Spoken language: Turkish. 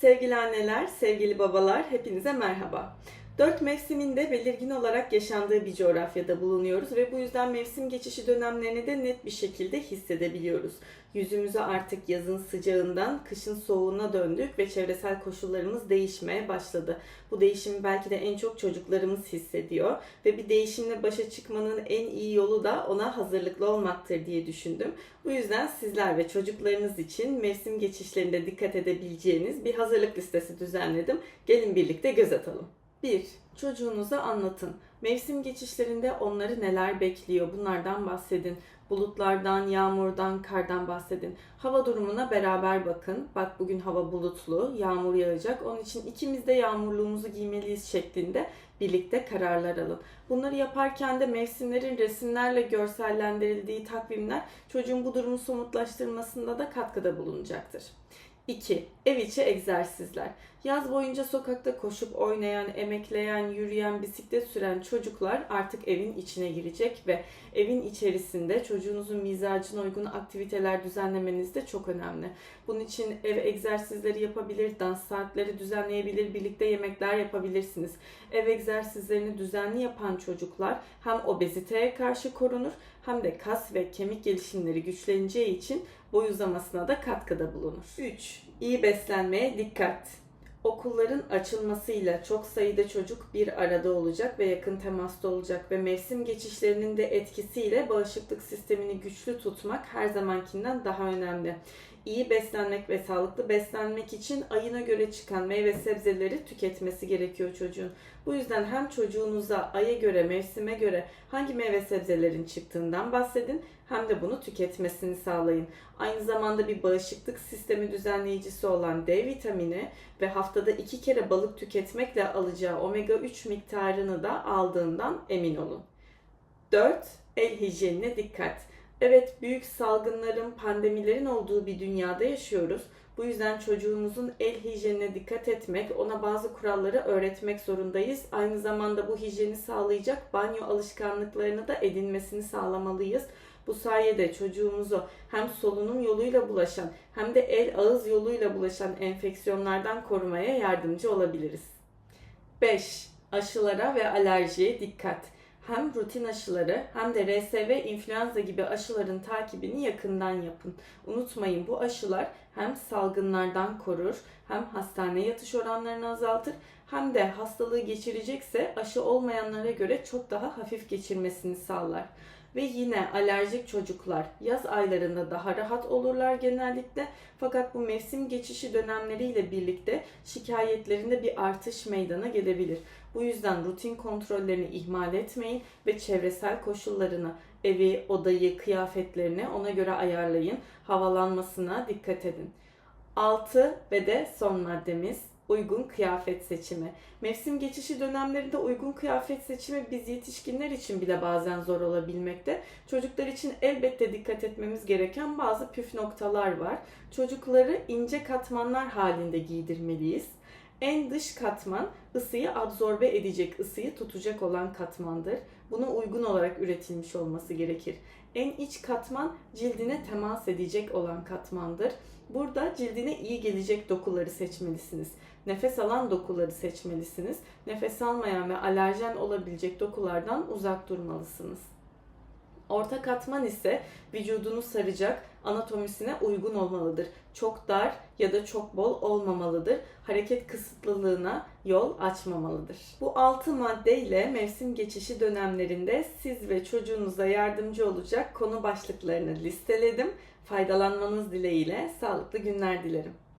Sevgili anneler, sevgili babalar, hepinize merhaba. Dört mevsiminde belirgin olarak yaşandığı bir coğrafyada bulunuyoruz ve bu yüzden mevsim geçişi dönemlerini de net bir şekilde hissedebiliyoruz. Yüzümüzü artık yazın sıcağından kışın soğuğuna döndük ve çevresel koşullarımız değişmeye başladı. Bu değişimi belki de en çok çocuklarımız hissediyor ve bir değişimle başa çıkmanın en iyi yolu da ona hazırlıklı olmaktır diye düşündüm. Bu yüzden sizler ve çocuklarınız için mevsim geçişlerinde dikkat edebileceğiniz bir hazırlık listesi düzenledim. Gelin birlikte göz atalım. 1. Çocuğunuza anlatın. Mevsim geçişlerinde onları neler bekliyor bunlardan bahsedin. Bulutlardan, yağmurdan, kardan bahsedin. Hava durumuna beraber bakın. Bak bugün hava bulutlu, yağmur yağacak. Onun için ikimiz de yağmurluğumuzu giymeliyiz şeklinde birlikte kararlar alın. Bunları yaparken de mevsimlerin resimlerle görsellendirildiği takvimler çocuğun bu durumu somutlaştırmasında da katkıda bulunacaktır. 2. Ev içi egzersizler. Yaz boyunca sokakta koşup oynayan, emekleyen, yürüyen, bisiklet süren çocuklar artık evin içine girecek ve evin içerisinde çocuğunuzun mizacına uygun aktiviteler düzenlemeniz de çok önemli. Bunun için ev egzersizleri yapabilir, dans saatleri düzenleyebilir, birlikte yemekler yapabilirsiniz. Ev egzersizlerini düzenli yapan çocuklar hem obeziteye karşı korunur hem de kas ve kemik gelişimleri güçleneceği için boy uzamasına da katkıda bulunur. 3. İyi beslenmeye dikkat. Okulların açılmasıyla çok sayıda çocuk bir arada olacak ve yakın temasta olacak ve mevsim geçişlerinin de etkisiyle bağışıklık sistemini güçlü tutmak her zamankinden daha önemli. İyi beslenmek ve sağlıklı beslenmek için ayına göre çıkan meyve sebzeleri tüketmesi gerekiyor çocuğun. Bu yüzden hem çocuğunuza aya göre, mevsime göre hangi meyve sebzelerin çıktığından bahsedin hem de bunu tüketmesini sağlayın. Aynı zamanda bir bağışıklık sistemi düzenleyicisi olan D vitamini ve haftada iki kere balık tüketmekle alacağı omega 3 miktarını da aldığından emin olun. 4. El hijyenine dikkat. Evet büyük salgınların, pandemilerin olduğu bir dünyada yaşıyoruz. Bu yüzden çocuğumuzun el hijyenine dikkat etmek, ona bazı kuralları öğretmek zorundayız. Aynı zamanda bu hijyeni sağlayacak banyo alışkanlıklarını da edinmesini sağlamalıyız. Bu sayede çocuğumuzu hem solunum yoluyla bulaşan hem de el ağız yoluyla bulaşan enfeksiyonlardan korumaya yardımcı olabiliriz. 5. Aşılara ve alerjiye dikkat hem rutin aşıları hem de RSV influenza gibi aşıların takibini yakından yapın. Unutmayın bu aşılar hem salgınlardan korur, hem hastane yatış oranlarını azaltır, hem de hastalığı geçirecekse aşı olmayanlara göre çok daha hafif geçirmesini sağlar. Ve yine alerjik çocuklar yaz aylarında daha rahat olurlar genellikle. Fakat bu mevsim geçişi dönemleriyle birlikte şikayetlerinde bir artış meydana gelebilir. Bu yüzden rutin kontrollerini ihmal etmeyin ve çevresel koşullarını, evi, odayı, kıyafetlerini ona göre ayarlayın. Havalanmasına dikkat edin. 6 ve de son maddemiz uygun kıyafet seçimi. Mevsim geçişi dönemlerinde uygun kıyafet seçimi biz yetişkinler için bile bazen zor olabilmekte. Çocuklar için elbette dikkat etmemiz gereken bazı püf noktalar var. Çocukları ince katmanlar halinde giydirmeliyiz. En dış katman ısıyı absorbe edecek, ısıyı tutacak olan katmandır. Buna uygun olarak üretilmiş olması gerekir. En iç katman cildine temas edecek olan katmandır. Burada cildine iyi gelecek dokuları seçmelisiniz. Nefes alan dokuları seçmelisiniz. Nefes almayan ve alerjen olabilecek dokulardan uzak durmalısınız. Orta katman ise vücudunu saracak, anatomisine uygun olmalıdır. Çok dar ya da çok bol olmamalıdır. Hareket kısıtlılığına yol açmamalıdır. Bu altı maddeyle mevsim geçişi dönemlerinde siz ve çocuğunuza yardımcı olacak konu başlıklarını listeledim. Faydalanmanız dileğiyle sağlıklı günler dilerim.